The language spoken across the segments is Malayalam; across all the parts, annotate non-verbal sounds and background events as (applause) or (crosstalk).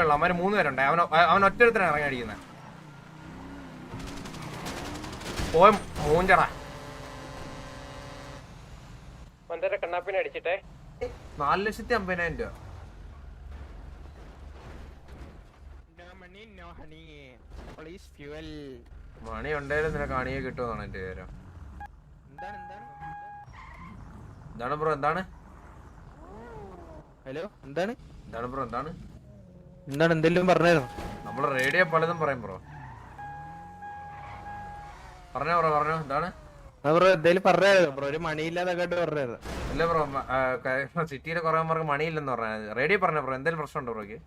ഉള്ളു. അവന് മൂന്ന് പേരുണ്ട്. അവൻ അവൻ ഒറ്റരുത്തരാണ് ഇറങ്ങി അടിക്കുന്നത് പോയ മൂഞ്ചടാ. മന്ദര കണ്ണാപ്പിനെ അടിച്ചിട്ടെ? നാല് ലക്ഷത്തി അമ്പതിനായിരം രൂപ. മണി ഉണ്ടായാലും നിനക്ക് അണിയെ കിട്ടുമെന്നാണ് എന്റെ വിവരം. എന്താണ് എന്താണ് എന്താണ് ബ്രോ എന്താണ്? ഹലോ എന്താണ്? എന്താണ് ബ്രോ എന്താണ്? എന്താണ് എന്തെങ്കിലും പറഞ്ഞായിരുന്നു? നമ്മൾ റേഡിയോ പലതും പറയും ബ്രോ. പറഞ്ഞോ ബ്രോ പറഞ്ഞോ. എന്താണ്? ബ്രോ എന്തെങ്കിലും പറഞ്ഞായിരുന്നു ബ്രോ? ഒരു ഇല്ല ബ്രോ. സിറ്റിയിലെ കുറെ പേർക്ക് മണിയില്ലെന്ന് പറഞ്ഞത് റേഡിയോ പറഞ്ഞ ബ്രോ. എന്തെങ്കിലും പ്രശ്നമുണ്ടോ ബ്രോക്ക്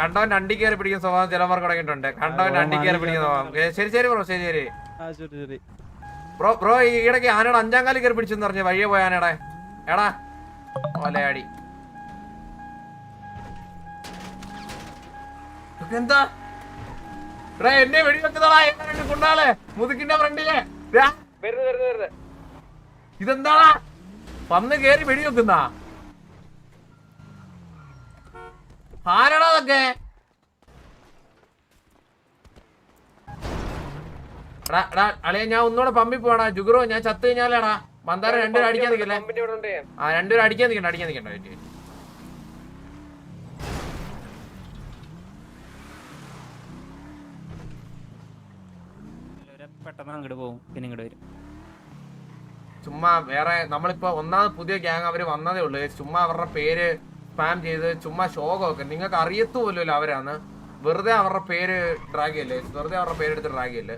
കണ്ടവൻ അണ്ടി കയറി പിടിക്കുന്ന സ്വഭാവം ചിലവർക്ക് തുടങ്ങിയിട്ടുണ്ട്. കണ്ടവൻ അണ്ടി കയറി പിടിക്കുന്ന സ്വഭാവം. ശരി ശരി ബ്രോ ശരി ശരി. ബ്രോ ബ്രോ ഈ ഇടയ്ക്ക് ആനയുടെ അഞ്ചാം കാലി കയറി പിടിച്ചെന്ന് പറഞ്ഞു വഴിയെ പോയ ആനയുടെ. എടാ ഓലയാടി എന്താ? എടാ എന്നെ വെടിവെക്കുന്നതാ എന്നെ കൊണ്ടാളെ മുതുക്കിന്റെ ഫ്രണ്ടിലെ. ഇതെന്താടാ? വന്ന് കേറി വെടിവെക്കുന്ന ആരടാ അതൊക്കെ? അളിയ ഞാൻ ഒന്നുകൂടെ പമ്പി പോടാ ജുഗുറോ ഞാൻ ചത്തു കഴിഞ്ഞാലേടാ. മന്ദാരം രണ്ടുപേരും അടിക്കാൻ നിൽക്കല്ലേ? ഞാൻ. ആ രണ്ടുപേരും അടിക്കാൻ നിൽക്കണ്ട അടിക്കാൻ നിൽക്കണ്ട. വെയിറ്റ്. പെട്ടെന്ന് അങ്ങോട്ട് പോകും പിന്നെ ഇങ്ങോട്ട് വരും. ചുമ്മാ വേറെ നമ്മളിപ്പോ ഒന്നാമത് പുതിയ ഗ്യാങ് അവർ വന്നതേ ഉള്ളൂ. ചുമ്മാ അവരുടെ പേര് സ്പാം ചെയ്ത് ചുമ്മാ ശോകമൊക്കെ നിങ്ങൾക്ക് അറിയത്തു പോലുമല്ലോ അവരാന്ന്. വെറുതെ അവരുടെ പേര് ഡ്രാഗ് ചെയ്യല്ലേ? വെറുതെ അവരുടെ പേരെടുത്ത് ഡ്രാഗ് ചെയ്യല്ലേ?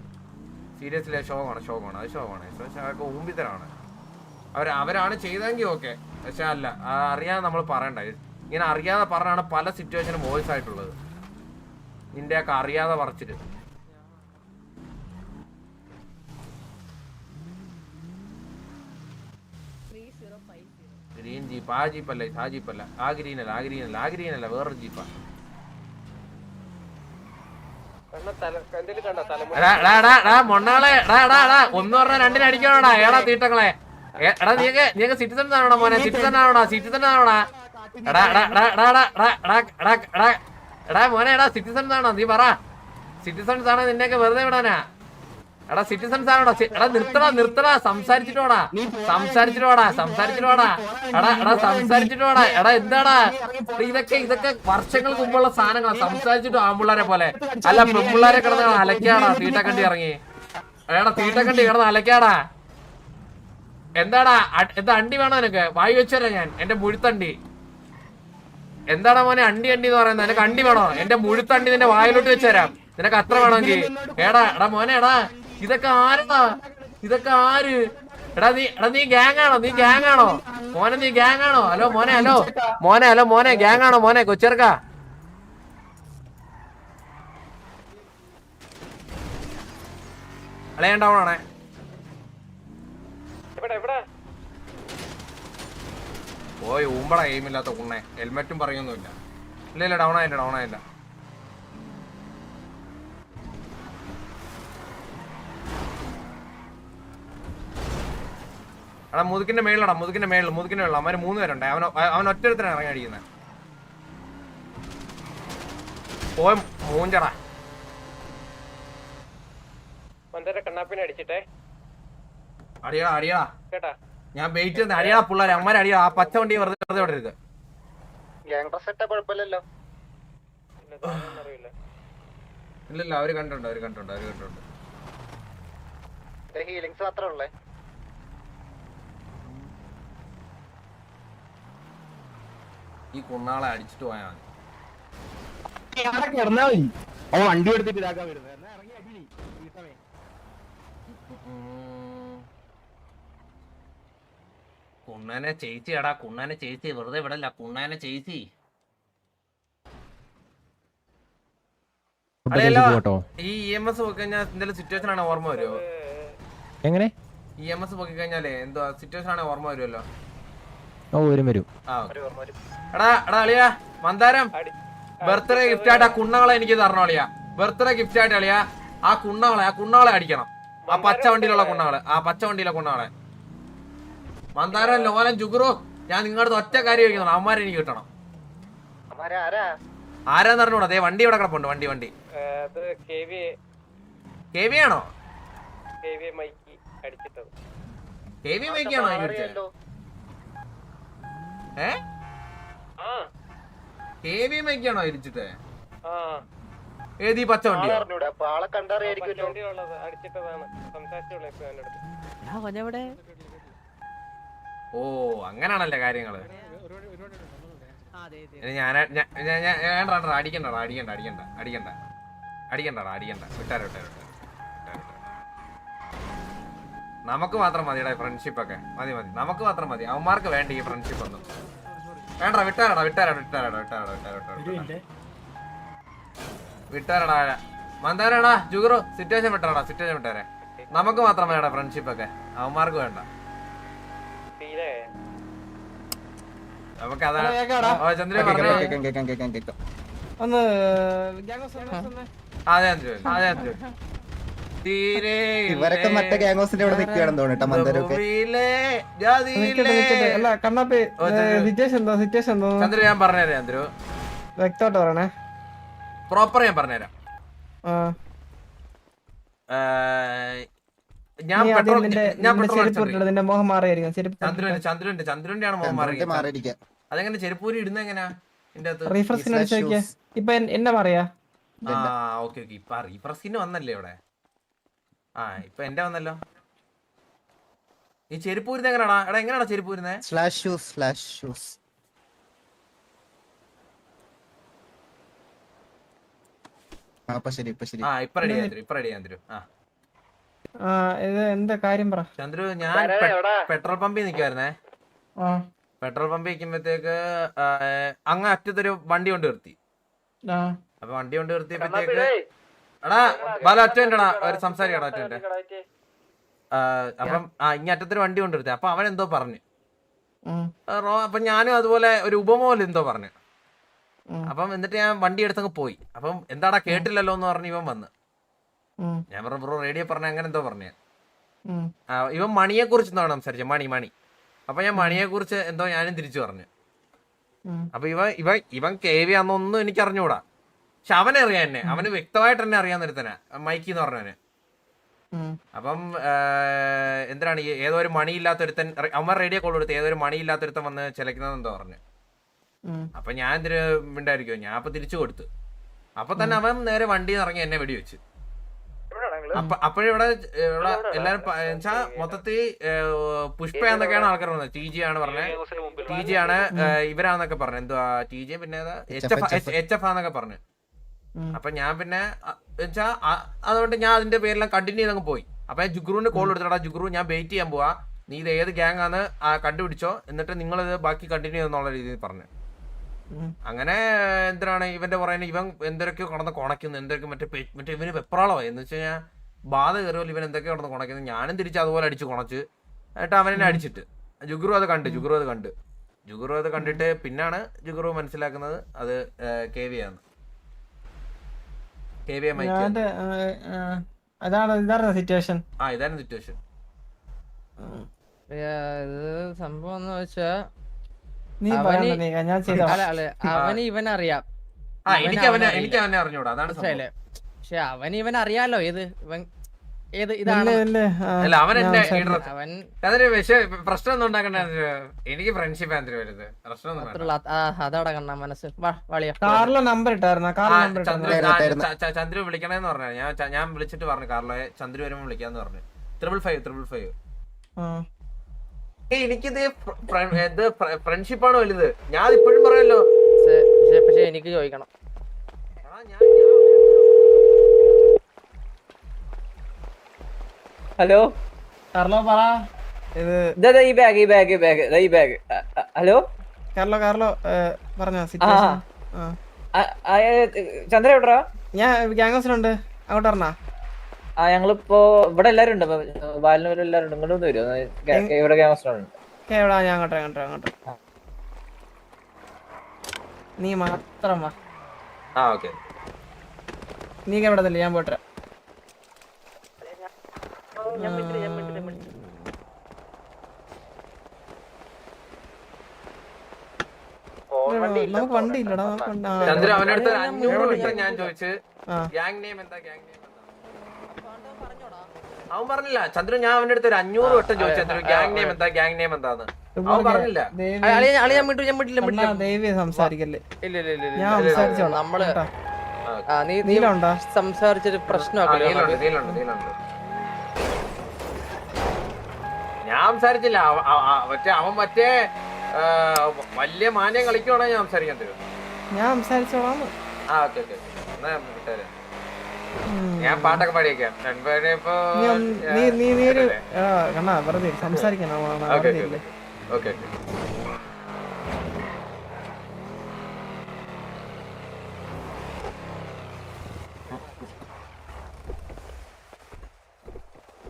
സീരിയസ്ലി ശോകമാണ് ശോകമാണ് അത് ശോകമാണ് പക്ഷെ അതൊക്കെ ഊമ്പിത്തരാണ്. അവർ അവരാണ് ചെയ്തെങ്കിൽ ഓക്കെ. പക്ഷെ അല്ല അറിയാതെ നമ്മൾ പറയണ്ട. ഇങ്ങനെ അറിയാതെ പറഞ്ഞാണ് പല സിറ്റുവേഷനും വോയിസ് ആയിട്ടുള്ളത്. നിന്റെയൊക്കെ അറിയാതെ പറച്ചിട്ട്. ഗ്രീൻ ജീപ്പ് ആ ജീപ്പല്ല ആ ജീപ്പല്ല. ആ ഗ്രീനല്ല ആ ഗ്രീനല്ല ആ ഗ്രീനല്ല വേറൊരു ജീപ്പാ കണ്ണ തല എന്തേലും കണ്ട തലമുടി എടാ എടാ എടാ എടാ മൊണ്ണാളെ എടാ എടാ എടാ ഒന്ന് പറഞ്ഞ രണ്ടിന് അടിക്കണോടാ ഏടാ തീട്ടങ്ങളെ എടാ നീക്ക് നീക്ക് സിറ്റിസൺ ആണോടാ മോനെ സിറ്റിസൺ ആണോടാ സിറ്റിസൺ ആണോടാ എടാ എടാ എടാ എടാ എടാ എടാ എടാ എടാ എടാ എടാ മോനെ എടാ സിറ്റിസൺസ് ആണോ നീ പറ സിറ്റിസൺസ് ആണോ നിന്നെയൊക്കെ വെറുതെ വിടാനാ എടാ സിറ്റിസൺസ് ആണോടാ? എടാ നിർത്തടാ നിർത്തടാ. സംസാരിച്ചിട്ടോടാ. സംസാരിച്ചിട്ടോടാ സംസാരിച്ചിട്ടോടാ. എടാ എടാ സംസാരിച്ചിട്ടോടാ. എടാ എന്താടാ? ഇതൊക്കെ ഇതൊക്കെ വർഷങ്ങൾക്ക് മുമ്പുള്ള സാധനങ്ങളാ. സംസാരിച്ചിട്ട് ആമ്പിള്ളാരെ പോലെ. അല്ല പെമ്പിള്ളാരെ കിടന്ന് അലക്കാടാ തീട്ടക്കണ്ടി ഇറങ്ങി എടാ തീട്ടക്കണ്ടി കിടന്ന് അലക്കാടാ എന്താടാ? എന്താ അണ്ടി വേണോ നിനക്ക്? വായി വെച്ചരാ ഞാൻ. എന്റെ മുഴുത്തണ്ടി. എന്താടാ മോനെ അണ്ടി അണ്ടി എന്ന് പറയുന്നത്? നിനക്ക് അണ്ടി വേണോ? എന്റെ മുഴുത്തണ്ടി നിന്റെ വായിലോട്ട് വെച്ചുതരാം. നിനക്ക് അത്ര വേണമെങ്കിൽ. എടാ എടാ മോനെ എടാ. ഇതൊക്കെ ആരാ ഇതൊക്കെ ആര്? എടാ നീ എടാ നീ ഗ്യാങ് ആണോ? നീ ഗ്യാങ് ആണോ? മോനെ നീ ഗ്യാങ് ആണോ? ഹലോ മോനെ ഹലോ. മോനെ ഹലോ മോനെ ഗ്യാങ് ആണോ മോനെ? കൊച്ചെറുക്ക അളയണ്ടാവണേ എവിടെ എവിടെ? പോയി ഊമ്പള എയിമില്ലാത്ത കുണ്ണേ ഹെൽമെറ്റും പറയൊന്നുമില്ല. ഇല്ല ഇല്ല ഡൗൺ ആയില്ല ഡൗൺ ആയില്ല. എടാ മുതുക്കിന്റെ മേളിലടാ മുതുക്കിന്റെ മേളിൽ മുതുക്കിന്റെ മേളിൽ അവന് മൂന്ന് പേരുണ്ട്. അവൻ അവൻ ഒറ്റരുത്തനാണ് ഇറങ്ങി അടിക്കുന്നത് പോയ മൂഞ്ചടാ. ഇല്ലല്ലോ കണ്ണാപ്പിനെ അടിച്ചിട്ടെ. അടിയടാ അടിയടാ. കേട്ടാ? ഞാൻ വെയിറ്റ് ചെയ്യുന്ന അടിയടാ പിള്ളേരെ അമ്മമാരെ അടിയാ ആ പച്ച വണ്ടി വെറുതെ വെറുതെ വിടരുത് ഗ്യാങ് ഡ്രസ് ഇട്ട കുഴപ്പമില്ലല്ലോ. ഇല്ലല്ല അവർ കണ്ടിട്ടുണ്ട് അവർ കണ്ടിട്ടുണ്ട് അവർ കണ്ടുണ്ട് ഹീലിങ്സ് മാത്രമേ ഉള്ളേ. ഈ കുണ്ണാളെ അടിച്ചിട്ട് പോയാൽ മതി. അവൻ വണ്ടി എടുത്തിട്ട് ഇതാക്കാൻ വരുന്നത്. എന്നാ ഇറങ്ങി അടി വീട്ടമേ ഉം. കുണ്ണനെ ചേച്ചി എടാ കുണ്ണനെ ചേച്ചി വെറുതെ വിടല്ല. കുണ്ണനെ ചേച്ചി. ഈ ഇ എം എസ് പോയി കഴിഞ്ഞാൽ എന്തെങ്കിലും സിറ്റുവേഷൻ ആണ്? ഓർമ്മ വരുമോ എങ്ങനെ? ഇ എം എസ് പോയി കഴിഞ്ഞാലേ എന്തോ സിറ്റുവേഷൻ ആണ്? ഓർമ്മ വരുമല്ലോ ഓ വരും വരും. എടാ എടാ അളിയാ മന്ദാരം. ബർത്ത്ഡേ ഗിഫ്റ്റ് ആയിട്ട് ആ കുണ്ണകളെ എനിക്ക് തരണം അളിയാ? ബർത്ത്ഡേ ഗിഫ്റ്റ് ആയിട്ട് അളിയാ ആ കുണ്ണകളെ ആ കുണ്ണകളെ അടിക്കണം. ആ പച്ച വണ്ടിയിലുള്ള കുണ്ണകളെ ആ പച്ച വണ്ടിയിലെ കുണ്ണകളെ. മന്ദാരം ലോലം ജുഗുറു ഞാൻ നിങ്ങളുടെ ഒറ്റ കാര്യം ചോദിക്കുന്നു. അമ്മമാരെ എനിക്ക് കിട്ടണം. ആരാ ആരാ? ആരാന്ന് അറിഞ്ഞൂടാ ദേ വണ്ടി ഇവിടെ കിടപ്പുണ്ട് വണ്ടി വണ്ടി. അത് കെ വി ആണോ? കെ വി മൈക്ക് അടിച്ചിട്ടത്. കെ വി മൈക്കാണോ ഏ? കെ വി മൈക്കാണോ ഇരിച്ചിട്ട്? ആ. ഏത് ഈ പച്ച വണ്ടി ഓ അങ്ങനാണല്ലേ കാര്യങ്ങൾ. ഞാൻ അടിക്കണ്ട അടിക്കണ്ട അടിക്കണ്ട അടിക്കണ്ടടാ അടിക്കണ്ട വിട്ടാരോ വിട്ടാരോ വിട്ടാരോ, വിട്ടാരോ, നമുക്ക് മാത്രം മതിയുടെ ഫ്രണ്ട്ഷിപ്പ് ഒക്കെ. മതി മതി. നമുക്ക് മാത്രം മതി. അവന്മാർക്ക് വേണ്ട ഈ ഫ്രണ്ട്ഷിപ്പ് ഒന്നും. വേണ്ട വിട്ടാരടാ വിട്ടാരടാ വിട്ടാരടാ വിട്ടാരടാ വിട്ടാരടാ വിട്ടാരോ വിട്ടാരടാ. മന്ദാരടാ ജുഗുറു. Situation വിട്ടാരടാ situation വിട്ടാരെ. നമുക്ക് മാത്രം വേണ്ട ഫ്രണ്ട്ഷിപ്പ് ഒക്കെ. അവന്മാർക്ക് വേണ്ട. നമുക്ക് അതാണ് ചന്ദ്രൻ പറഞ്ഞു. അതെ അതെ അഞ്ചു തീരെ ഇവരൊക്കെ മറ്റേ ഗ്യാങ്ങോസിന്റെ ഇവിടെ നിൽക്കുകയാണെന്ന് തോന്നിട്ടോ മന്ദരൊക്കെ. അല്ല കണ്ണാപ്പി സിറ്റുവേഷൻ എന്താ സിറ്റുവേഷൻ എന്തോ. ചന്ദ്ര ഞാൻ പറഞ്ഞുതരാം ചന്ദ്രു. വ്യക്തമായിട്ട് പറയണേ. പ്രോപ്പർ ഞാൻ പറഞ്ഞുതരാം. ആ. ഞാൻ പെട്രോൾ ഞാൻ പെട്രോൾ മാറിയായിരിക്കും ചന്ദ്രന്റെ ചന്ദ്രന്റെ ചന്ദ്രന്റെ ആണ് അതെങ്ങനെ ചെരുപ്പൂരി ഇടുന്ന എങ്ങനെയാ അടിച്ചു നോക്കിയാ ഇപ്പൊ എന്നാ മാറിയാ ആ ഓക്കെ ഓക്കെ. ഇപ്പൊ റീപ്രസിന് വന്നല്ലേ ഇവിടെ? ആ ഇപ്പൊ എന്റെ വന്നല്ലോ. ഈ ചെരുപ്പൂരുന്ന എങ്ങനെയാടാ എടാ എങ്ങനെയാടാ ഊരുന്നത് സ്ലാഷ് ഷൂസ് സ്ലാഷ് ഷൂസ് ആ ഇപ്പൊ റെഡി ആയി ഇപ്പൊ റെഡി ആ. ആ ഇത് എന്താ കാര്യം പറ. ചന്ദ്രു ഞാൻ പെട്രോൾ പമ്പിൽ നിൽക്കുവായിരുന്നേ ആ. പെട്രോൾ പമ്പ് നിൽക്കുമ്പോഴത്തേക്ക് അങ്ങ് അറ്റത്തൊരു വണ്ടി കൊണ്ട് നിർത്തി. അപ്പൊ വണ്ടി കൊണ്ട് നിർത്തിയപ്പോഴത്തേക്ക് എടാ ബാല അറ്റൻഡടാ ഒരു സംസാരിക്കടാ അറ്റൻഡ് അപ്പം ആ ഇങ്ങ അറ്റത്തിന് വണ്ടി കൊണ്ട് നിർത്തി അപ്പൊ അവൻ എന്തോ പറഞ്ഞു. അപ്പൊ ഞാനും അതുപോലെ ഒരു ഉപമോലെ എന്തോ പറഞ്ഞു. അപ്പം എന്നിട്ട് ഞാൻ വണ്ടി എടുത്തങ്ങ് പോയി. അപ്പം എന്താടാ കേട്ടില്ലല്ലോ എന്ന് പറഞ്ഞു ഇവൻ വന്ന്. ഞാൻ പറഞ്ഞു ബ്രോ റേഡിയോ പറഞ്ഞ അങ്ങനെ എന്തോ പറഞ്ഞു ഇവൻ മണിയെ കുറിച്ച് എന്താണ് സംസാരിച്ചത്. മണി മണി. അപ്പൊ ഞാൻ മണിയെ കുറിച്ച് എന്തോ ഞാനും തിരിച്ചു പറഞ്ഞു. അപ്പൊ ഇവ ഇവ ഇവൻ കെ വി ആണെന്നൊന്നും എനിക്ക് അറിഞ്ഞൂടാ പക്ഷെ അവനെ അറിയാം എന്നെ. അവന് വ്യക്തമായിട്ട് തന്നെ അറിയാൻ ഒരുത്തനെ. മൈക്കി എന്ന് പറഞ്ഞവന്. അപ്പം എന്താണ് എന്തിനാണ് ഏതോ ഒരു മണിയില്ലാത്തൊരുത്തൻ അവൻ റേഡിയോ കോൾ കൊടുത്ത് ഏതോ ഒരു മണിയില്ലാത്തൊരുത്തൻ വന്ന് ചിലക്കുന്നതെന്തോ പറഞ്ഞു. അപ്പൊ ഞാൻ എന്തിനു മിണ്ടായിരിക്കും ഞാൻ അപ്പൊ തിരിച്ചു കൊടുത്തു. അപ്പൊ തന്നെ അവൻ നേരെ വണ്ടി ഇറങ്ങി എന്നെ വെടിവെച്ച്. അപ്പൊ അപ്പോഴിവിടെ ഇവിടെ എല്ലാരും മൊത്തത്തിൽ പുഷ്പ പുഷ്പയാന്നൊക്കെയാണ് ആൾക്കാർ പറഞ്ഞത് ടി ജി ആണ് പറഞ്ഞത് ടി ജി ആണ് ഇവരാന്നൊക്കെ പറഞ്ഞു. എന്തുവാ? ടി ജി പിന്നെ എച്ച് എഫ് എന്നൊക്കെ പറഞ്ഞു. അപ്പൊ ഞാൻ പിന്നെ വെച്ചാ അതുകൊണ്ട് ഞാൻ അതിന്റെ പേരെല്ലാം കണ്ടിന്യൂ ചെയ്തങ്ങ് പോയി. അപ്പൊ ഞാൻ ജുഗ്രുവിന്റെ കോൾ എടുത്തിട്ടാ ജുഗ്രു ഞാൻ വെയിറ്റ് ചെയ്യാൻ പോവാ. നീ ഇത് ഏത് ഗ്യാങ് ആണ് കണ്ടുപിടിച്ചോ. എന്നിട്ട് നിങ്ങൾ ഇത് ബാക്കി കണ്ടിന്യൂ എന്നുള്ള രീതിയിൽ പറഞ്ഞു. അങ്ങനെ എന്തിനാണ് ഇവന്റെ പറയുന്നത് ഇവൻ എന്തൊക്കെയോ കടന്ന് കുണയ്ക്കുന്നു എന്തൊക്കെ മറ്റേ മറ്റേ ഇവന് വെപ്രാളമായി. എന്ന് വെച്ച് കഴിഞ്ഞാൽ ബാധ കയറുമല്ലോ ഇവൻ എന്തൊക്കെയോ കടന്ന് കുണയ്ക്കുന്നു. ഞാനും തിരിച്ച് അതുപോലെ അടിച്ച് കുണച്ച്. എന്നിട്ട് അവനെ അടിച്ചിട്ട്. ജുഗ്രു അത് കണ്ട് ജുഗ്രു അത് കണ്ട്. ജുഗ്രു അത് കണ്ടിട്ട് പിന്നാണ് ജുഗ്രു മനസ്സിലാക്കുന്നത് അത് കെ വി ആണ് അതാണ് സിറ്റുവേഷൻ ആ ഇതായിരുന്നു സിറ്റുവേഷൻ ഇത് സംഭവം എന്ന് വെച്ചാ അവന് എനിക്ക് അറിഞ്ഞൂടാ അതാണ് സംഭവം. മനസ്സിലായില്ലേ പക്ഷെ അവൻ ഇവൻ അറിയാലോ ഇത് ഇവൻ ഏത് ഇതാണ്? അല്ല? അവൻ എന്നെ അതൊരു വിഷ പ്രശ്നം ഒന്നും ഉണ്ടാക്കണ്ട ചന്ദ്രു. എനിക്ക് ഫ്രണ്ട്ഷിപ്പ് ആന്ത്രി വരുന്നത് പ്രശ്നം ചന്ദ്രു വിളിക്കണേന്ന് പറഞ്ഞു. ഞാൻ ഞാൻ വിളിച്ചിട്ട് പറഞ്ഞു കാർലോയെ ചന്ദ്രു വരുമ്പോ വിളിക്കാന്ന് പറഞ്ഞു. ട്രിപ്പിൾ ഫൈവ് ട്രിപ്പിൾ ഫൈവ് എനിക്കിത് ഇത് ഫ്രണ്ട്ഷിപ്പാണ് വലുത്. ഞാൻ ഇപ്പോഴും പറയല്ലോ. പക്ഷെ പക്ഷെ- പക്ഷെ എനിക്ക് ചോദിക്കണം. ആ, ഞാൻ- ഹലോ? കാർലോ പറ. ഇത് ഈ ബാഗ് ഈ ബാഗ് ഈ ബാഗ് ഈ ബാഗ് ഹലോ? കാർലോ കാർലോ പറഞ്ഞ സിറ്റുവേഷൻ ആ. ആ- ആ, ഏ, ചന്ദ്ര എവിടാ? ഞാൻ ഗ്യാങ്സിലുണ്ട് അങ്ങോട്ട് പറഞ്ഞാ ആ ഞങ്ങളിപ്പോ ഇവിടെ എല്ലാരും ഉണ്ട്. ബാലിനൂർ എല്ലാരും ഉണ്ട്. ഇങ്ങോട്ട് എങ്- ഇവിടെ ഉണ്ട് എവിടാ? ഞാൻ അങ്ങോട്ട് അങ്ങോട്ട് അങ്ങോട്ട് നീ മാത്രം വാ. ആ ഓക്കെ. നീ എവിടെ ഞാൻ പോട്ടെ നമുക്ക് വണ്ടി ഇല്ലടാ നമുക്ക് ഞാൻ നെയിം എന്താ നെയിം അവൻ പറഞ്ഞില്ല. ചന്ദ്രൻ ഞാൻ അവന്റെ അടുത്ത് ഒരു അഞ്ഞൂറ് വട്ടം ചോദിച്ചു. ഗ്യാങ് നെയിം എന്താ ഗ്യാങ് നെയിം എന്താന്ന്. അവൻ പറഞ്ഞില്ല. സംസാരിക്കല്ലേ? ഇല്ല ഇല്ല ഇല്ല ഞാൻ നമ്മൾ നീ സംസാരിച്ചൊരു പ്രശ്നമാക്കില്ല ഞാൻ സംസാരിച്ചില്ല. മറ്റേ അവൻ മറ്റേ വലിയ മാന്യം കളിക്കുവാണെങ്കിൽ ഞാൻ സംസാരിക്കാൻ തരും ഞാൻ സംസാരിച്ചോളാം. ആ ഓക്കെ ഓക്കെ എന്നാ ഞാൻ വിട്ടേരെ. ഞാൻ പാട്ടൊക്കെ പാടിയേക്കാം. രണ്ടുപേരെ ഇപ്പൊ നീ നീ നീ ഒരു കണ്ണാ വെറുതെ സംസാരിക്കണം. ഓക്കെ ഓക്കെ ഇരില്ലേ. ഓക്കെ ഓക്കെ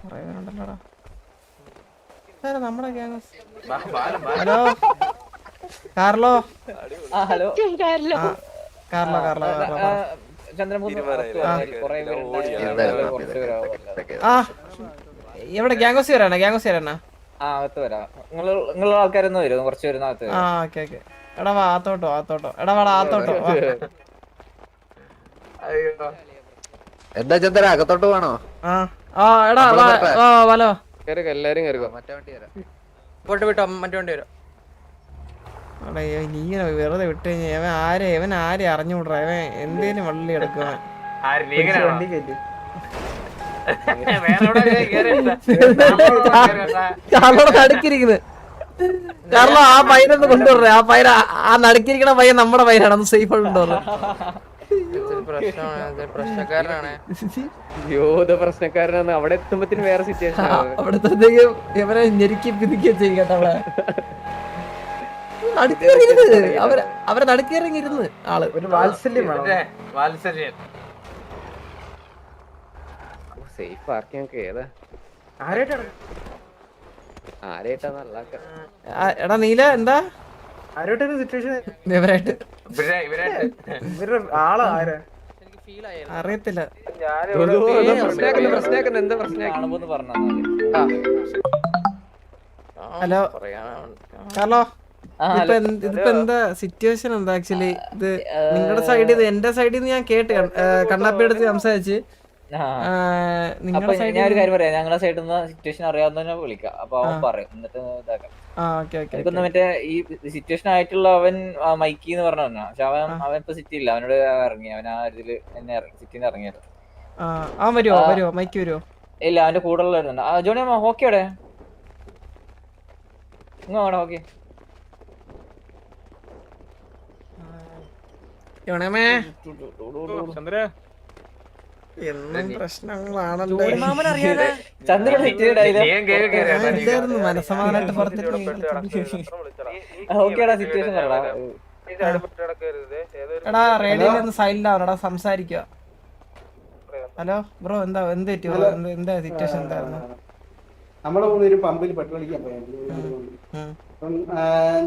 കുറേ പേരുണ്ടല്ലോടാ ഇതാരാ നമ്മുടെ ഗ്യാങ് ബാ- ബാലം, Balam. Hello? Carlo? Hello. Carlo. Carlo Carlo Carlo. എവിടെ ഗ്യാങ്കോസി വരാനാ? ഗ്യാങ്കോസി വരാനാ? ആ അകത്ത് വരാം. നിങ്ങൾ നിങ്ങളുള്ള ആൾക്കാരൊന്നും വരും കുറച്ച് വരുന്ന അകത്ത് ആ വരും ഓക്കെ ഓക്കെ. എടാ വാ ആത്തോട്ടോ ആത്തോട്ടോ. എടാ വാടാ ആത്തോട്ടോ. എന്താ ചന്ദ്ര അകത്തോട്ട് വേണോ ആ ആ എടാ വാ വാ വലോ എല്ലാരും വിട്ടോ മറ്റേ വണ്ടി വരും. എടാ നീ ഇങ്ങനെ വെറുതെ വിട്ട് കഴിഞ്ഞാൽ ഇവൻ ആരെ ഇവൻ ആരെ അറിഞ്ഞുവിട്രാ ഇവൻ എന്തേലും വള്ളി എടുക്കുക കാർലോ ആ പയ്യനൊന്ന് കൊണ്ടുവരേ ആ പയ്യൻ ആ നടുക്കിരിക്കണ പയ്യൻ നമ്മുടെ പയ്യനാണ്. ഒന്ന് സേഫ് ഇതൊരു (laughs) പ്രശ്നക്കാരനാണ്. (laughs) യോധ പ്രശ്നക്കാരനാണ്. അവിടെ എത്തുമ്പത്തിന് വേറെ സിറ്റുവേഷൻ (laughs) അവിടത്തേക്ക് ഇവരെ ഞെരുക്കി പിതുക്കി ചെയ്യും കേട്ടോ അവളെ. നടുക്കേറിയിരുന്ന് അവരെ അവരെ നടുക്കേറിങ്ങിരുന്ന് ആൾ. ഒരു വാത്സല്യം വാത്സല്യം. സേഫ് പാർക്കിംഗ് ഏതാ? ആരായിട്ടാണ്? ആരായിട്ടാ നല്ല എടാ നീല എന്താ? സിറ്റുവേഷൻ ഇവരായിട്ട്. ഇവരുടെ ആളാ ആരാ? അറിയത്തില്ല. ഹലോ. ഹലോ. ഇതിപ്പോ എന്താ സിറ്റുവേഷൻ എന്താ? ആക്ച്വലി ഇത് നിങ്ങളുടെ സൈഡിൽ നിന്ന് എന്റെ സൈഡിൽ നിന്ന് ഞാൻ കേട്ട് കണ്ണാപ്പിയുടെ അടുത്ത് സംസാരിച്ച്. നിങ്ങളുടെ സൈഡിൽ ഞാൻ ഒരു കാര്യം പറയാം. ഞങ്ങളുടെ സൈഡിൽ നിന്ന് സിറ്റുവേഷൻ അറിയാവുന്ന വിളിക്കാം. അപ്പൊ അവൻ പറയും. എന്നിട്ട് ഇതാക്കാം. എനിക്കൊന്ന് മറ്റേ ഈ സിറ്റുവേഷൻ ആയിട്ടുള്ള അവൻ മൈക്കി എന്ന് പറഞ്ഞു പക്ഷെ അവൻ അവൻ ഇപ്പൊ സിറ്റി ഇല്ല. അവനോട് ഇറങ്ങി. അവൻ ആ ഇതിൽ എന്നെ സിറ്റിന്ന് ഇറങ്ങിയത്. അവൻ വരുവോ? വരുവോ? മൈക്ക് വരുവോ? ഇല്ല അവന്റെ കൂടെ ഉള്ളവരുണ്ട് ജോണി അമ്മ ഹോക്കി അവിടെ ഇങ്ങോ അവിടെ ഹോക്കി. ചന്ദ്ര. എന്നും പ്രശ്നങ്ങളാണല്ലോ. എടാ റേഡിയോയിൽ ഒന്ന് സൈലന്റ് ആവണടാ സംസാരിക്കുക. ഹലോ ബ്രോ എന്താ എന്ത് പറ്റി എന്ത് എന്താ സിറ്റുവേഷൻ എന്തായിരുന്നു? നമ്മളെ കൂടെ ഒരു പമ്പിൽ പെട്രോൾ അടിക്കാൻ അപ്പം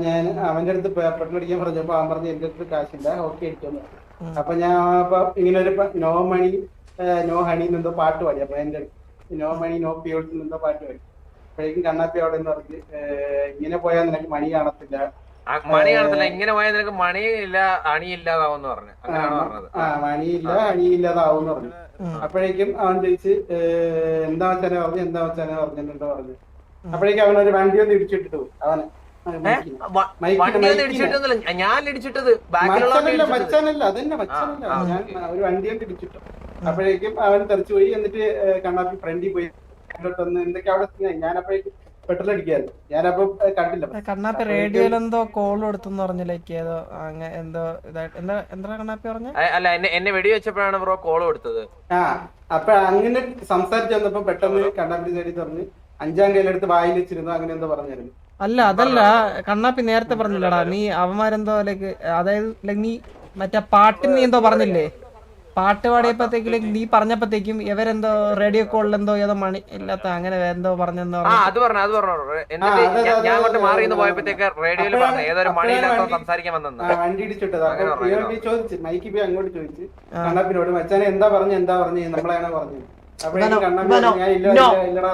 ഞാൻ അവന്റെ അടുത്ത് പെട്രോൾ അടിക്കാൻ പറഞ്ഞപ്പോ അവൻ പറഞ്ഞു എന്റെ അടുത്ത് കാശില്ല ഓക്കെ അടിച്ചോന്ന് ഉം. അപ്പൊ ഞാൻ ഇങ്ങനെ ഒരു നോവ നോ മണി നോ ഹണി എന്തോ പാട്ട് പാടി. അപ്പൊ എന്റെ നോ മണി നോ പ്യൂൾസ് എന്തോ പാട്ട് പാടി. അപ്പോഴേക്കും കണ്ണാപ്പി അവിടെ നിന്ന് പറഞ്ഞ് ഇങ്ങനെ പോയാൽ നിനക്ക് മണി കാണത്തില്ല. ആ, മണി കാണത്തില്ല. ഇങ്ങനെ പോയാൽ നിനക്ക് മണിയില്ല അണിയില്ലാതാവും പറഞ്ഞു. അങ്ങനെയാണ് പറഞ്ഞത്. ആ മണിയില്ല അണിയില്ലാതാവും പറഞ്ഞു. അപ്പോഴേക്കും അവൻ ചോദിച്ച് "ഏ, എന്താ വെച്ചാനെ പറഞ്ഞു എന്താ വെച്ചാനെ പറഞ്ഞിട്ടുണ്ടോ പറഞ്ഞു. അപ്പോഴേക്കും അവൻ ഒരു വണ്ടി ഒന്ന് ഇടിച്ചിട്ടിട്ട് പോകും അവനെ ഞാൻ ഇടിച്ചിട്ടത് ബാക്കിലുള്ള മച്ചാനല്ല മച്ചാനല്ല അതന്നെ മച്ചാനല്ല. ഞാൻ ഒരു വണ്ടി കൊണ്ട് ഇടിച്ചിട്ടു. അപ്പോഴേക്കും അവൻ തെറിച്ചു പോയി എന്നിട്ട് കണ്ണാപ്പി ഫ്രണ്ടിൽ പോയി. കണ്ടിട്ടൊന്ന് എന്തൊക്കെ അവിടെ. ഞാൻ അപ്പോഴേക്കും പെട്രോൾ അടിക്കായിരുന്നു ഞാനപ്പോ കണ്ടില്ല. കണ്ണാപ്പി റേഡിയോയിൽ എന്തോ കോൾ എടുത്തെന്ന് പറഞ്ഞു ലൈക്ക് ഏതോ അങ്ങനെ എന്തോ എന്താ എന്താ കണ്ണാപ്പി പറഞ്ഞു? അല്ല എന്നെ എന്നെ വെടിവെച്ചപ്പോഴാണ് ബ്രോ കോൾ കൊടുത്തത്. ആ അപ്പൊ അങ്ങനെ സംസാരിച്ചു വന്നപ്പോ പെട്ടെന്ന് കണ്ണാപ്പി സൈഡിൽ തുറന്ന് അഞ്ചാം കയ്യിലെടുത്ത് വായിൽ വെച്ചിരുന്നു അങ്ങനെ എന്തോ പറഞ്ഞായിരുന്നു. അല്ല അതല്ല കണ്ണാപ്പി നേരത്തെ പറഞ്ഞില്ലടാ നീ അവന്മാരെന്തോ ലൈക്ക് അതായത് നീ മറ്റേ പാട്ടിന് നീ എന്തോ പറഞ്ഞില്ലേ? പാട്ട് പാടിയപ്പോഴത്തേക്കും നീ പറഞ്ഞപ്പോഴത്തേക്കും ഇവരെന്തോ റേഡിയോ കോളിൽ എന്തോ ഏതോ മണി ഇല്ലാത്ത അങ്ങനെ എന്തോ പറഞ്ഞെന്നോ ആ അത് പറഞ്ഞു അത് പറഞ്ഞു. എന്നിട്ട് ഞാൻ- അങ്ങോട്ട് മാറി നിന്ന് പോയപ്പോഴത്തേക്ക് റേഡിയോയിൽ പറഞ്ഞു ഏതൊരു മണിയില്ലാത്ത സംസാരിക്കാൻ വന്നെന്ന് വണ്ടി ചോദിച്ചു മൈക്ക് പോയി അങ്ങോട്ട് ചോദിച്ചു. കണ്ണാപ്പിനോട് മച്ചാനെ എന്താ പറഞ്ഞു എന്താ പറഞ്ഞു? പറഞ്ഞത്.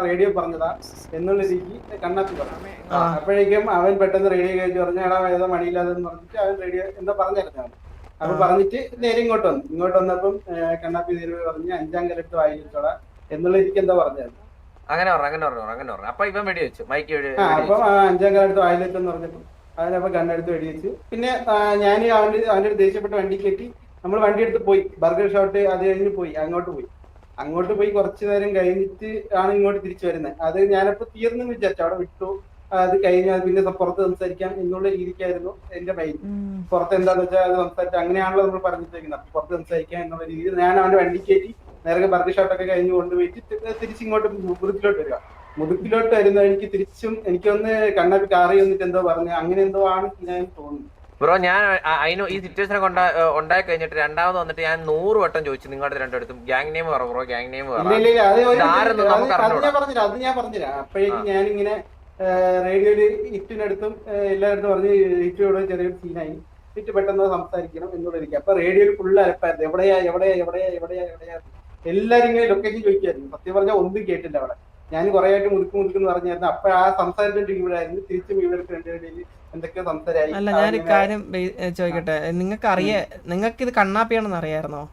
റേഡിയോ പറഞ്ഞതാ. എന്നുള്ള രീതിക്ക് പറഞ്ഞു. അപ്പോഴേക്കും അവൻ പെട്ടെന്ന് റേഡിയോ കഴിച്ച് പറഞ്ഞു എടാ ഏതോ മണിയില്ലാതെന്ന് പറഞ്ഞിട്ട് അവൻ റേഡിയോ എന്താ പറഞ്ഞായിരുന്നു. അപ്പൊ പറഞ്ഞിട്ട് നേരെ ഇങ്ങോട്ട് വന്നു. ഇങ്ങോട്ട് വന്നപ്പം കണ്ണാപ്പി നേരെ പറഞ്ഞു അഞ്ചാം കലട്ട് വായിച്ചോളാ എന്നുള്ള രീതിക്ക് എന്താ പറഞ്ഞായിരുന്നു. അങ്ങനെ പറഞ്ഞു അങ്ങനെ പറഞ്ഞു അങ്ങനെ പറഞ്ഞു. അപ്പൊ ഇവൻ വെടി വെച്ചു. മൈക്ക് വെടി വെടി അപ്പം അഞ്ചാം കാലത്ത് വായിലെത്തെന്ന് പറഞ്ഞപ്പോ അതിനപ്പോ കണ്ണെടുത്ത് വെടിവെച്ചു പിന്നെ ഞാൻ അവന്റെ അവന്റെ ഒരു ദേഷ്യപ്പെട്ട വണ്ടി കയറ്റി നമ്മൾ വണ്ടി എടുത്ത് പോയി. ബർഗർ ഷോട്ട് അത് കഴിഞ്ഞ് പോയി അങ്ങോട്ട് പോയി. അങ്ങോട്ട് പോയി കുറച്ചു നേരം കഴിഞ്ഞിട്ട് ആണ് ഇങ്ങോട്ട് തിരിച്ചു വരുന്നത്. അത് ഞാനപ്പോ തീർന്നു വിചാരിച്ചു. അവിടെ വിട്ടു. അത് കഴിഞ്ഞാൽ പിന്നെ പുറത്ത് സംസാരിക്കാം എന്നുള്ള രീതിക്കായിരുന്നു എന്റെ മൈൻഡ്. പുറത്ത് എന്താന്ന് വെച്ചാൽ അത് സംസാരിച്ചു അങ്ങനെയാണല്ലോ നമ്മൾ പറഞ്ഞിട്ടേക്കുന്നത് അപ്പൊ പുറത്ത് സംസാരിക്കാം എന്നുള്ള രീതിയിൽ ഞാൻ അവന്റെ വണ്ടി കയറ്റി നേരെ ബർഗർ ഷോട്ടൊക്കെ കഴിഞ്ഞ് കൊണ്ടുപോയിട്ട് തിരിച്ചിങ്ങോട്ട് മുതുക്കിലോട്ട് വരിക. മുതുക്കിലോട്ട് വരുന്ന എനിക്ക് തിരിച്ചും എനിക്കൊന്ന് കണ്ണാപ്പി കാറി വന്നിട്ട് എന്തോ പറഞ്ഞു അങ്ങനെ എന്തോ ആണ് ഞാൻ തോന്നുന്നു ബ്രോ ഞാൻ അതിന് ഈ സിറ്റുവേഷൻ കൊണ്ട ഉണ്ടായി കഴിഞ്ഞിട്ട് രണ്ടാമത് വന്നിട്ട് ഞാൻ നൂറ് വട്ടം ചോദിച്ചു നിങ്ങളുടെ രണ്ടിടത്തും ഗ്യാങ് നെയിം പറ ബ്രോ ഗ്യാങ് നെയിം പറഞ്ഞു ഇല്ല ഇല്ല ഇല്ല അത് ഒരു- ഇതാരെന്ന് അത് അത് ഞാൻ പറഞ്ഞുതരാം. അത് ഞാൻ പറഞ്ഞുതരാം. അപ്പോഴേക്കും ഞാനിങ്ങനെ റേഡിയോയിൽ ഹിറ്റിനടുത്തും എല്ലായിടത്തും പറഞ്ഞ് ഹിറ്റിനോട് ചെറിയൊരു സീനായി ഹിറ്റ് പെട്ടെന്ന് സംസാരിക്കണം എന്നുള്ള ഇരിക്കും അപ്പൊ റേഡിയോയിൽ ഫുള്ള് അലപ്പായിരുന്നു. എവിടെയാ എവിടെയാ എവിടെയാ എവിടെയാ എവിടെയാ എല്ലാരും ഇങ്ങനെ ലൊക്കേഷൻ ചോദിക്കായിരുന്നു സത്യം പറഞ്ഞാൽ ഒന്നും കേട്ടില്ല അവിടെ. ഞാൻ കുറെ ആയിട്ട് മുതുക്ക് മുതുക്കെന്ന് പറഞ്ഞായിരുന്നു. അപ്പൊ ആ സംസാരത്തിന്റെ ഇവിടായിരുന്നു തിരിച്ചും ഇവർക്ക് രണ്ടുപേരും എന്തൊക്കെയോ സംസാരമായി അല്ല ഞാൻ കാര്യം ചോദിക്കട്ടെ. നിങ്ങൾക്ക് അറിയ നിങ്ങൾക്ക് ഇത് കണ്ണാപ്പിയാണെന്ന് അറിയായിരുന്നോ?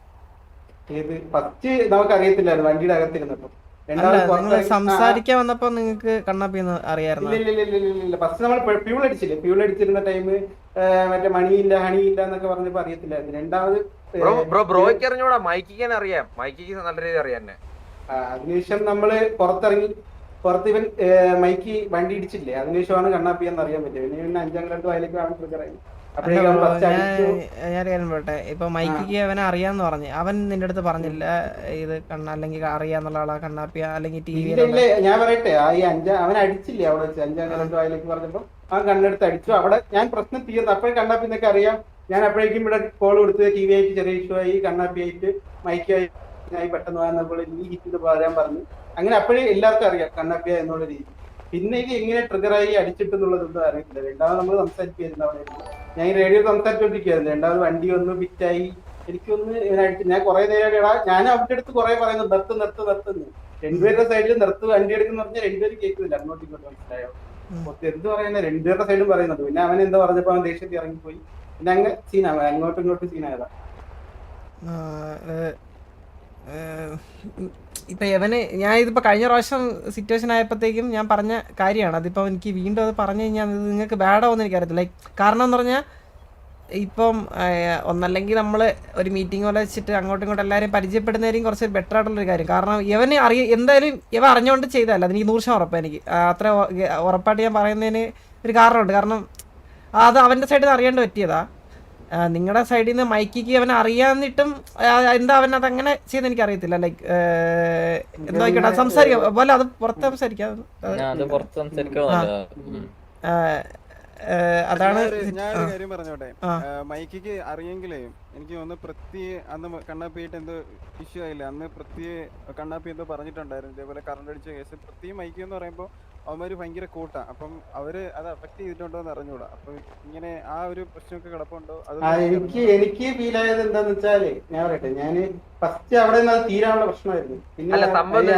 ഇത് ഫസ്റ്റ് നമുക്ക് അറിയത്തില്ലായിരുന്നു വണ്ടിയുടെ അകത്തിരുന്നപ്പോ. സംസാരിക്കാൻ വന്നപ്പോ നിങ്ങക്ക് കണ്ണാപ്പിന്ന് ഇല്ല ഫസ്റ്റ് നമ്മൾ ഫ്യൂൾ അടിച്ചില്ലേ? ഫ്യൂൾ അടിച്ചിരുന്ന ടൈം മറ്റേ മണിയില്ല ഹണിയില്ല എന്നൊക്കെ പറഞ്ഞപ്പോ അറിയത്തില്ലായിരുന്നു. രണ്ടാമത് ബ്രോ ബ്രോ ബ്രോയ്ക്ക് അറിഞ്ഞൂടാ. മൈക്കിക്കാൻ അറിയാം. മൈക്കിക്ക് നല്ല രീതി അറിയാം അതിനുശേഷം നമ്മൾ പുറത്തിറങ്ങി പുറത്ത് ഇവൻ മൈക്ക് വണ്ടി ഇടിച്ചില്ലേ? അതിനുശേഷമാണ് കണ്ണാപ്പി എന്ന് അറിയാൻ പറ്റിയത്. പിന്നെ അഞ്ചാം ക്ലാസ് വയലേക്ക് അവൻ ട്രിഗർ അല്ല ഞാൻ കാര്യം പറയട്ടെ? ഇപ്പൊ മൈക്കിക്ക് അവനെ അറിയാന്ന് പറഞ്ഞു. അവൻ നിന്റെ അടുത്ത് പറഞ്ഞില്ല ഇത് കണ്ണ അല്ലെങ്കിൽ അറിയാന്നുള്ള ആളാ കണ്ണാപ്പിയ അല്ലെങ്കിൽ ടി ഇല്ല ഞാൻ പറയട്ടെ ആ ഈ അഞ്ചാം അവൻ അടിച്ചില്ലേ അവിടെ വെച്ച്? അഞ്ചാം വായിലേക്ക് പറഞ്ഞപ്പോ ആ കണ്ണെടുത്ത് അടിച്ചു. അവിടെ ഞാൻ പ്രശ്നം തീർന്നു. അപ്പോഴും കണ്ണാപ്പി എന്നൊക്കെ അറിയാം. ഞാൻ അപ്പോഴേക്കും ഇവിടെ കോൾ കൊടുത്ത് ടി വി ആയിട്ട് ചെറിയ ഇഷ്യൂ ആയി കണ്ണാപ്പി ആയിട്ട് മൈക്കായി ഞാൻ പെട്ടെന്ന് വന്നപ്പോൾ ഈ ഹിറ്റിൽ പറയാൻ പറഞ്ഞു. അങ്ങനെ അപ്പോഴേ എല്ലാവർക്കും അറിയാം കണ്ണാപ്പിയ എന്നുള്ള രീതി. പിന്നെ ഇത് എങ്ങനെ ട്രിഗറായി അടിച്ചിട്ടെന്നുള്ളതൊന്നും അറിയില്ല. രണ്ടാമത് നമ്മൾ സംസാരിക്കുമായിരുന്നു അവിടെ. ഞാൻ ഈ റേഡിയോ സംസാരിച്ചോണ്ടിരിക്കുകയായിരുന്നു രണ്ടാമത് വണ്ടി ഒന്ന് ഫിറ്റായി എനിക്കൊന്ന് ഇങ്ങനെ അടിച്ച് ഞാൻ കുറെ നേരം ഇടാ ഞാൻ അവിടെ അടുത്ത് കുറെ പറയുന്നു നിർത്ത് നിർത്ത് നിർത്തുന്നു രണ്ടുപേരുടെ സൈഡിൽ നിർത്ത് വണ്ടി എടുക്കുന്ന പറഞ്ഞാൽ രണ്ടുപേരും കേൾക്കുന്നില്ല. അങ്ങോട്ടും ഇങ്ങോട്ടും മനസ്സിലായോ? മൊത്തം എന്ത് പറയുന്നത് രണ്ടുപേരുടെ സൈഡും പറയുന്നുണ്ട്. പിന്നെ അവൻ എന്താ പറഞ്ഞപ്പോ അവൻ ദേഷ്യത്തിൽ ഇറങ്ങിപ്പോയി. പിന്നെ അങ്ങ് സീനാണ് അങ്ങോട്ടും ഇങ്ങോട്ടും സീനായതാ ഇപ്പൊ ഇവന് ഞാൻ ഇതിപ്പോൾ കഴിഞ്ഞ പ്രാവശ്യം സിറ്റുവേഷൻ ആയപ്പോഴത്തേക്കും ഞാൻ പറഞ്ഞ കാര്യമാണ്. അതിപ്പോൾ എനിക്ക് വീണ്ടും അത് പറഞ്ഞു കഴിഞ്ഞാൽ ഇത് നിങ്ങൾക്ക് ബാഡാവെന്ന് എനിക്കറിയത്തില്ല. ലൈക്ക് കാരണം എന്ന് പറഞ്ഞാൽ ഇപ്പം ഒന്നല്ലെങ്കിൽ നമ്മൾ ഒരു മീറ്റിംഗ് പോലെ വെച്ചിട്ട് അങ്ങോട്ടും ഇങ്ങോട്ടും എല്ലാവരും പരിചയപ്പെടുന്നതായിരിക്കും കുറച്ച് ബെറ്റർ ആയിട്ടുള്ളൊരു കാര്യം. കാരണം ഇവന് അറിയ എന്തായാലും ഇവ അറിഞ്ഞുകൊണ്ട് ചെയ്തതല്ല. അതെനിക്ക് നൂറ് ശതമാനം ഉറപ്പാണ് എനിക്ക്. അത്ര ഉറപ്പായിട്ട് ഞാൻ പറയുന്നതിന് ഒരു കാരണമുണ്ട്. കാരണം അത് അവന്റെ സൈഡിൽ നിന്ന് അറിയാണ്ട് പറ്റിയതാ. നിങ്ങളുടെ സൈഡിൽ നിന്ന് മൈക്കിക്ക് അവൻ അറിയാന്നിട്ടും എന്താ അവൻ അത് അങ്ങനെ ചെയ്യുന്ന എനിക്ക് അറിയത്തില്ല ലൈക്ക് എന്താ സംസാരിക്കാം. പോലെ അത് പുറത്ത് സംസാരിക്കാം. ഞാൻ അതാണ് ആ. കാര്യം പറഞ്ഞോട്ടെ? മൈക്കിക്ക് അറിയെങ്കിലേ എനിക്ക് ഒന്ന് പൃഥ്വി അന്ന് കണ്ണാപ്പിയായിട്ട് എന്തോ ഇഷ്യൂ ആയില്ല? അന്ന് പൃഥ്വി കണ്ണാപ്പി എന്തോ പറഞ്ഞിട്ടുണ്ടായിരുന്നു. ഇതേപോലെ കറണ്ട് അടിച്ച കേസ്. പ്രത്യേകം മൈക്ക് എന്ന് പറയുമ്പോൾ അവന്മാര് ഭയങ്കര കൂട്ടാ. അപ്പം അവർ അത് അഫക്ട് ചെയ്തിട്ടുണ്ടോ എന്ന് അറിഞ്ഞൂടാ അപ്പൊ ഇങ്ങനെ ആ ഒരു പ്രശ്നമൊക്കെ കിടപ്പുണ്ടോ? അത് എനിക്ക് എനിക്ക് ഫീൽ ആയത് എന്താന്ന് വെച്ചാൽ ഞാൻ പറയട്ടെ. ഞാൻ ഫസ്റ്റ് അവിടെ നിന്ന് അത് തീരാനുള്ള പ്രശ്നമായിരുന്നു. പിന്നെ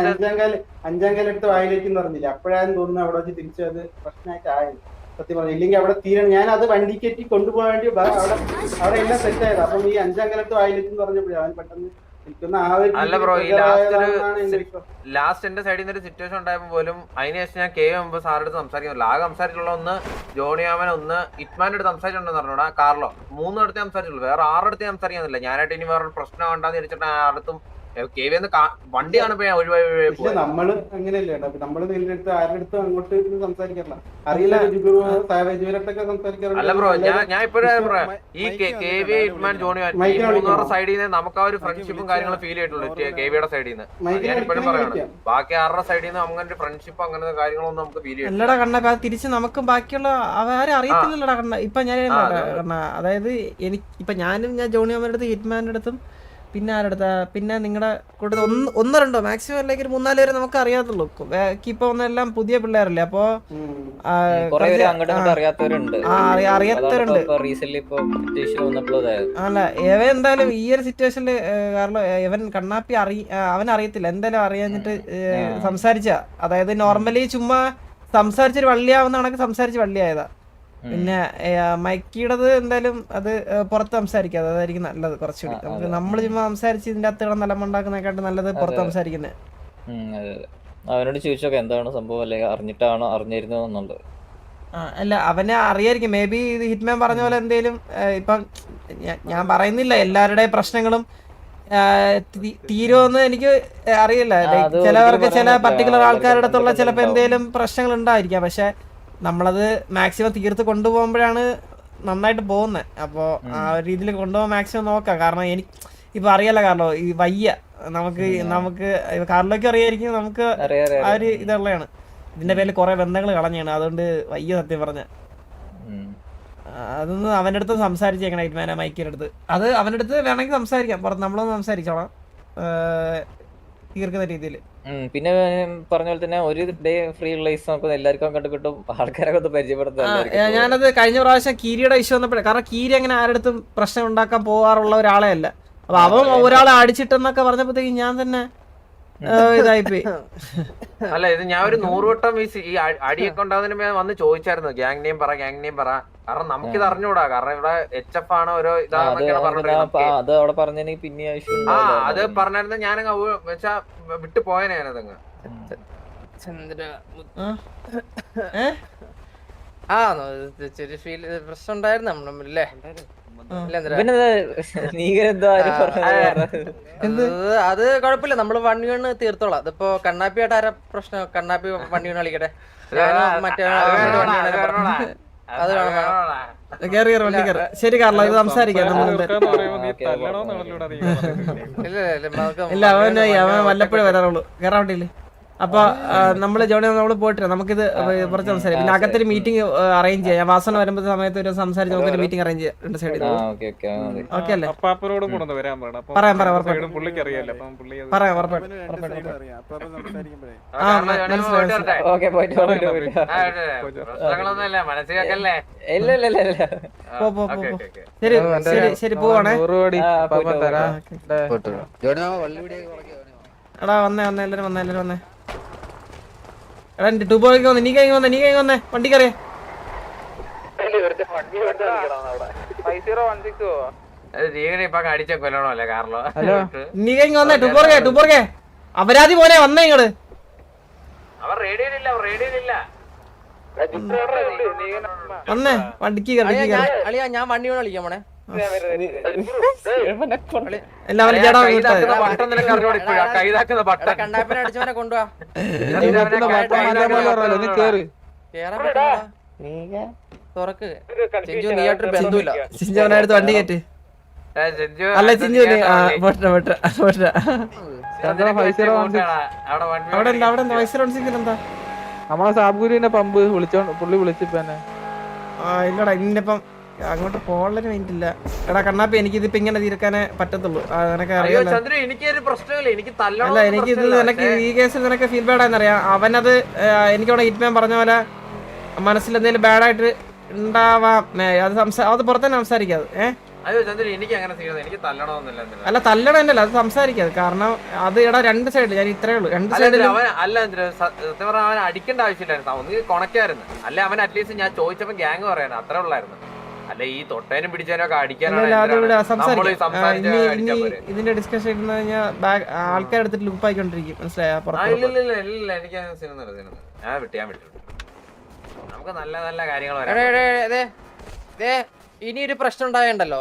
അഞ്ചാം കാല അഞ്ചാം കാലം എടുത്ത് വായിലേക്ക് എന്ന് പറഞ്ഞില്ല? അപ്പോഴാണ് തോന്നുന്നു അവിടെ വെച്ച് തിരിച്ചത് അത് പ്രശ്നമായിട്ട് ആയത്. സത്യം പറഞ്ഞു ഇല്ലെങ്കിൽ അവിടെ തീരണം ഞാൻ അത് വണ്ടി കയറ്റി കൊണ്ടുപോകാൻ വേണ്ടി അവിടെ അവിടെ എല്ലാം സെറ്റ് ആയത്. അപ്പം ഈ അഞ്ചാങ്കലത്ത് കാലത്ത് വായിലേക്ക് എന്ന് പറഞ്ഞപ്പോഴേ അവൻ പെട്ടെന്ന് ആ അല്ല ബ്രോ ഈ ലാസ്റ്റ്. ലാസ്റ്റ് എന്റെ സൈഡിൽ നിന്ന് ഒരു സിറ്റുവേഷൻ ഉണ്ടായപ്പോ പോലും അതിനുശേഷം ഞാൻ കെ മുമ്പ് സാറിന്റെ അടുത്ത് സംസാരിക്കുന്നില്ല ആകെ സംസാരിച്ചുള്ള ഒന്ന് ജോണിയാമൻ ഒന്ന് ഇറ്റ്മാന്റെ അടുത്ത് സംസാരിച്ചിട്ടുണ്ടെന്ന് പറഞ്ഞോടാ കാർലോ. മൂന്നിടത്ത് സംസാരിച്ചുള്ളൂ. വേറെ ആറടുത്ത് സംസാരിക്കുന്നില്ല ഞാനായിട്ട് ഇനി വേറെ പ്രശ്നം ഉണ്ടാന്ന് വെച്ചിട്ട് ആടത്തും കെ വി എന്ന് വണ്ടി കാണുമ്പോ ഞാൻ ഒഴിവായി നമ്മൾ അങ്ങനെയല്ലേ നമ്മൾ നേരിട്ട് ആരുടെ അടുത്തും അങ്ങോട്ട് സംസാരിക്കാറില്ല. അറിയില്ല അല്ല ബ്രോ ഞാൻ ഞാൻ ഇപ്പോഴും ഈ കെ വി ആരെ വിളിക്കണം? ജോണി മൂന്നൂറ്? സൈഡിൽ നിന്ന് നമുക്ക് ആ ഒരു ഫ്രണ്ട്ഷിപ്പും കാര്യങ്ങളും ഫീൽ ചെയ്തിട്ടുള്ളൂ. കെ വിയുടെ സൈഡിൽ നിന്ന് ഞാൻ ഇപ്പോഴും പറയണം. ബാക്കി ആരുടെ സൈഡിൽ നിന്ന് അങ്ങനെ ഒരു ഫ്രണ്ട്ഷിപ്പ് അങ്ങനത്തെ കാര്യങ്ങളൊന്നും നമുക്ക് ഫീൽ ചെയ്യും അല്ലടാ കണ്ണ തിരിച്ച് നമുക്ക് ബാക്കിയുള്ള അവരെ അറിയത്തില്ലല്ലോടാ കണ്ണ. ഇപ്പൊ ഞാൻ കണ്ണ. അതായത് എനിക്ക് ഇപ്പൊ ഞാനും ഞാൻ ജോണി അമ്മയുടെ അടുത്ത് ഹിറ്റ്മാന്റെ അടുത്തും പിന്നെ ആരുടെ പിന്നെ നിങ്ങളുടെ കൂട്ടത്തിൽ ഒന്ന് ഒന്നോ രണ്ടോ മാക്സിമം അല്ലെങ്കിൽ ഒരു മൂന്നാൽ പേരെ നമുക്ക് അറിയാത്തുള്ളൂ. ഇപ്പൊ ഒന്നെല്ലാം പുതിയ പിള്ളേരല്ലേ? അപ്പോ അറിയാത്തവരുണ്ട്. അല്ല ഇവ എന്തായാലും ഈ ഒരു സിറ്റുവേഷനിൽ കാരണം ഇവൻ കണ്ണാപ്പി അറി അവൻ അറിയത്തില്ല. എന്തായാലും അറിയാഞ്ഞിട്ട് സംസാരിച്ച. അതായത് നോർമലി ചുമ്മാ സംസാരിച്ചൊരു വള്ളിയാവുന്ന കണക്ക് സംസാരിച്ച് വള്ളിയായതാ. പിന്നെ മൈക്കിയുടേത് എന്തായാലും അത് പുറത്ത് സംസാരിക്കാതെ അതായിരിക്കും നല്ലത് കുറച്ചുകൂടി. നമുക്ക്. നമ്മൾ ചുമ്മാ സംസാരിച്ച് ഇതിന്റെ അകത്ത് നല്ല നിലമുണ്ടാക്കുന്നതിനെക്കാട്ടും നല്ലത് പുറത്ത് സംസാരിക്കുന്നത് അവനോട് ചോദിച്ചൊക്കെ എന്താണ് സംഭവം? അല്ലെങ്കിൽ അറിഞ്ഞിട്ടാണോ അറിഞ്ഞിരുന്നോ എന്നുള്ളത്. അല്ല അവനെ അറിയായിരിക്കും. മേ ബി ഇത് ഹിറ്റ്മാൻ പറഞ്ഞ പോലെ എന്തേലും ഇപ്പം ഞാൻ പറയുന്നില്ല. എല്ലാവരുടെയും പ്രശ്നങ്ങളും തീരുമെന്ന് എനിക്ക് അറിയില്ല. ചിലവർക്ക് ചില പർട്ടിക്കുലർ ആൾക്കാരുടെ അടുത്തുള്ള ചിലപ്പോൾ എന്തെങ്കിലും എന്തേലും പ്രശ്നങ്ങൾ ഉണ്ടായിരിക്കാം പക്ഷെ നമ്മളത് മാക്സിമം തീർത്ത് കൊണ്ടുപോകുമ്പോഴാണ് നന്നായിട്ട് പോകുന്നത് അപ്പോൾ ആ ഒരു രീതിയിൽ കൊണ്ടുപോകാൻ മാക്സിമം നോക്കാം. കാരണം എനിക്ക് ഇപ്പൊ അറിയാലോ കാരണം ഈ വയ്യ നമുക്ക് നമുക്ക് കാർലോയ്ക്ക് അറിയായിരിക്കും നമുക്ക് ആ ഒരു ഇതുള്ളതാണ് ഇതിന്റെ പേരിൽ കുറെ ബന്ധങ്ങൾ കളഞ്ഞാണ്. അതുകൊണ്ട് വയ്യ സത്യം പറഞ്ഞ. അതൊന്ന് അവന്റെ അടുത്ത് സംസാരിച്ചേക്കണം നൈറ്റ്മാനെ മൈക്കിന്റെ അടുത്ത്. അത് അവന്റെ അടുത്ത് വേണമെങ്കിൽ സംസാരിക്കാം. പുറത്ത് നമ്മളൊന്ന് സംസാരിച്ചോളാം. തീർക്കുന്ന രീതിയിൽ. പിന്നെ പറഞ്ഞ പോലെ തന്നെ ഒരു ഡേ ഫ്രീ ഉള്ള ദിവസം നമുക്ക് എല്ലാവർക്കും കണ്ടു കിട്ടും ആൾക്കാരൊക്കെ ഒന്ന് പരിചയപ്പെടുത്താൻ എല്ലാവർക്കും. ഞാനത് കഴിഞ്ഞ പ്രാവശ്യം കീരിയുടെ ഇഷ്യൂ വന്നപ്പോഴേ കാരണം കീരി അങ്ങനെ ആരടുത്തും പ്രശ്നം ഉണ്ടാക്കാൻ പോകാറുള്ള ഒരാളെ അല്ല. അപ്പൊ അവൻ ഒരാളെ അടിച്ചിട്ടെന്നൊക്കെ പറഞ്ഞപ്പോഴത്തേക്കും ഞാൻ തന്നെ ഇതായിപ്പോയി. അല്ല ഇത് ഞാൻ ഒരു നൂറുവട്ടം ഈ അടിയൊക്കെ ഉണ്ടാകുന്നതിന് വന്ന് ചോദിച്ചായിരുന്നു. ഗ്യാങ് നെയിം പറ ഗ്യാങ് നെയിം പറ. കാരണം നമുക്കിത് അറിഞ്ഞൂടാ കാരണം ഇവിടെ എച്ച് എഫ് ആണ് ഓരോ ഇതാ പറഞ്ഞെങ്കിൽ പിന്നെ ആ അത് പറഞ്ഞായിരുന്നു ഞാൻ വെച്ചാ വിട്ടു പോയനെ ഞാനതങ്ങ് ചന്ദ്ര ആ? ചെറിയ ഫീൽ പ്രശ്നം ഉണ്ടായിരുന്നു നമ്മുടെ (laughs) അത് കൊഴപ്പില്ല കുഴപ്പമില്ല. നമ്മൾ വൺ വീണ് തീർത്തോളാം. അതിപ്പോ കണ്ണാപ്പിയായിട്ട് ആരാ പ്രശ്നം? കണ്ണാപ്പി വൺ വീണ് കളിക്കട്ടെ? മറ്റേ അത് വണ്ടി. ശരി കാരണം ഇത് സംസാരിക്കാം. ഇല്ല ഇല്ല, ഇല്ല ഇല്ല. അവൻ അവൻ വല്ലപ്പോഴും വരാറുള്ളൂ. കേറാൻ വണ്ടിയിൽ അപ്പൊ നമ്മൾ നമ്മൾ ജോണി നമ്മൾ പോയിട്ട് നമുക്കിത് കുറച്ച് സംസാരിക്കാം. പിന്നെ അകത്തൊരു മീറ്റിംഗ് അറേഞ്ച് ചെയ്യാം. ഞാൻ വാസന വരുമ്പോ സമയത്ത് ഒരു സംസാരിച്ച് നമുക്കൊരു മീറ്റിംഗ് അറേഞ്ച് ചെയ്യാം. രണ്ട് സൈഡിൽ ആ ഓക്കെ അല്ലേ? അപ്പാപ്പനോടും വരാൻ പറയണം. പറയാം പറയാം ഉറപ്പായിട്ടും. പുള്ളിക്ക് അറിയാലോ. പറയാം ഉറപ്പായിട്ടും. ആ, മനസ്സിലായി, പോയിട്ട്. ഓക്കെ. ശരി ശരി ശരി പോവാണേ. ജോണി മാമ വള്ളി എടാ വന്നേ വന്നേ എല്ലാരും വന്നേ എല്ലാരും വന്നേ. എടാ ടൂ ബോയ്ക്ക് വന്നേ നീ കഴിഞ്ഞ് വന്നേ നീ കഴിഞ്ഞ് വന്നേ വണ്ടി കറിയ നീ വന്നേ അപരാധി പോലെ വന്നേ റേഡിയോയിലില്ല വന്നേ വണ്ടിക്ക് അളിയാ, ഞാൻ- കയറി. അളിയാ ഞാൻ വണ്ടി കൊണ്ട് എല്ലാവരും ചേട്ടാ കൈതാക്കുന്ന ബട്ടൺ അടിച്ചവനെ കൊണ്ടുപോവാ കേറാൻ പറ്റുമോടാ? തുറക്ക്. ചെഞ്ചു നീയായിട്ടൊരു ബന്ധമില്ല ചിഞ്ചവനടുത്ത് വണ്ടി കയറ്റ്. അല്ല ചിഞ്ചു നീ ആ പോട്ടെ പോട്ടെ പോട്ടെ. അവിടെ അവിടെ എന്താ അവിടെ എന്താ? വയസ്സ് റൗണ്ട് എന്താ? നമ്മളെ സാബുഗുരുവിന്റെ പമ്പ് വിളിച്ചോ പുള്ളി വിളിച്ചിപ്പന്നെ ആ ഇല്ലടാ ഇന്നിപ്പം അങ്ങോട്ട് മൈൻഡ് ഇല്ല. എടാ കണ്ണാപ്പി എനിക്ക് ഇതിപ്പോ ഇങ്ങനെ തീർക്കാനേ പറ്റത്തുള്ളൂ. നിനക്ക് എനിക്ക് ഒരു പ്രശ്നമില്ല. എനിക്ക് അല്ല എനിക്ക് ഇത് നിനക്ക് ഈ കേസിൽ നിനക്ക് ഫീൽ ബാഡ് ആണെന്നറിയാം. അവനത് എനിക്ക് അവിടെ ഹിറ്റ്മാൻ പറഞ്ഞ പോലെ മനസ്സിൽ എന്തെങ്കിലും ബാഡായിട്ട് ഉണ്ടാവാം. ഏ, അത് സംസാ അത് പുറത്തന്നെ സംസാരിക്കാതെ ഏഹ് എന്തിനാ? അല്ല തല്ലണ എന്നല്ല അത് സംസാരിക്കാതെ. കാരണം അത് എടാ രണ്ട് സൈഡിൽ ഞാൻ ഇത്രേ ഉള്ളൂ. രണ്ട് സൈഡിൽ അല്ല സത്യം പറഞ്ഞാൽ അവൻ അടിക്കേണ്ട ആവശ്യമില്ലായിരുന്നു. ഒന്ന് കൊണക്കായിരുന്നു അല്ല അവൻ അറ്റ്ലീസ്റ്റ് ഞാൻ ചോദിച്ചപ്പോ ഗ്യാങ് പറയാൻ അത്രേ ഉള്ളായിരുന്നു. അല്ല ഈ തൊട്ടേനും പിടിച്ചാനോ ഒക്കെ പോരെ ഇതിന്റെ ഡിസ്കഷൻ ഇരുന്ന് കഴിഞ്ഞാൽ ആൾക്കാരെടുത്തിട്ട് ലുപ്പായിക്കൊണ്ടിരിക്കും മനസ്സിലായോ? ആ ഇല്ല ഇല്ല ഇല്ല ഇല്ല എനിക്ക് സിനിമ സിനിമ ഞാൻ വിട്ടു ഞാൻ വിട്ടു. നമുക്ക് നല്ല നല്ല കാര്യങ്ങൾ ഇനി ഒരു പ്രശ്നം ഉണ്ടായണ്ടല്ലോ?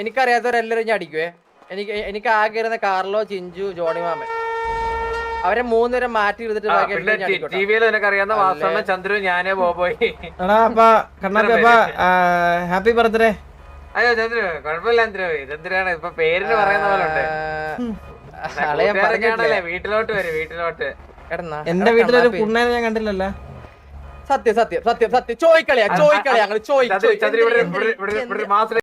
എനിക്കറിയാത്തവരെല്ലാരും ഞാൻ അടിക്കുവേ? എനിക്ക് എനിക്ക് ആകെ ഇരുന്ന കാർലോ ചിഞ്ചു ജോണി മാമൻ. അവരെ മൂന്നുപേരെ മാറ്റി എടുത്തിട്ട് ആ, ബാക്കി പിന്നെ എല്ലാവരെയും ഞാൻ അടിക്കോട്ടെ. ടി വിയിൽ നിനക്ക് അറിയാവുന്ന വാസണ്ണ ചന്ദ്രു ഞാനേ ബോബോയി. എടാ അപ്പൊ കണ്ണാപ്പി അപ്പൊ ഹാപ്പി ബർത്ത്ഡേ. അയ്യോ ചന്ദ്രു കുഴപ്പമില്ല ചന്ദ്രു. ഇതെന്തിനാണ്? ഇപ്പൊ പേരിന് പറയുന്ന പോലെ ഉണ്ട്. വീട്ടിലോട്ട് വരും വീട്ടിലോട്ട്. എടന്നാ, എന്റെ വീട്ടിലൊരു. കുണ്ണേനെ ഞാൻ കണ്ടില്ലല്ലോ. സത്യം സത്യം സത്യം സത്യം. ചോദിക്കളിയാ ചോദിക്കളിയാ ഞങ്ങൾ ചോദിച്ചു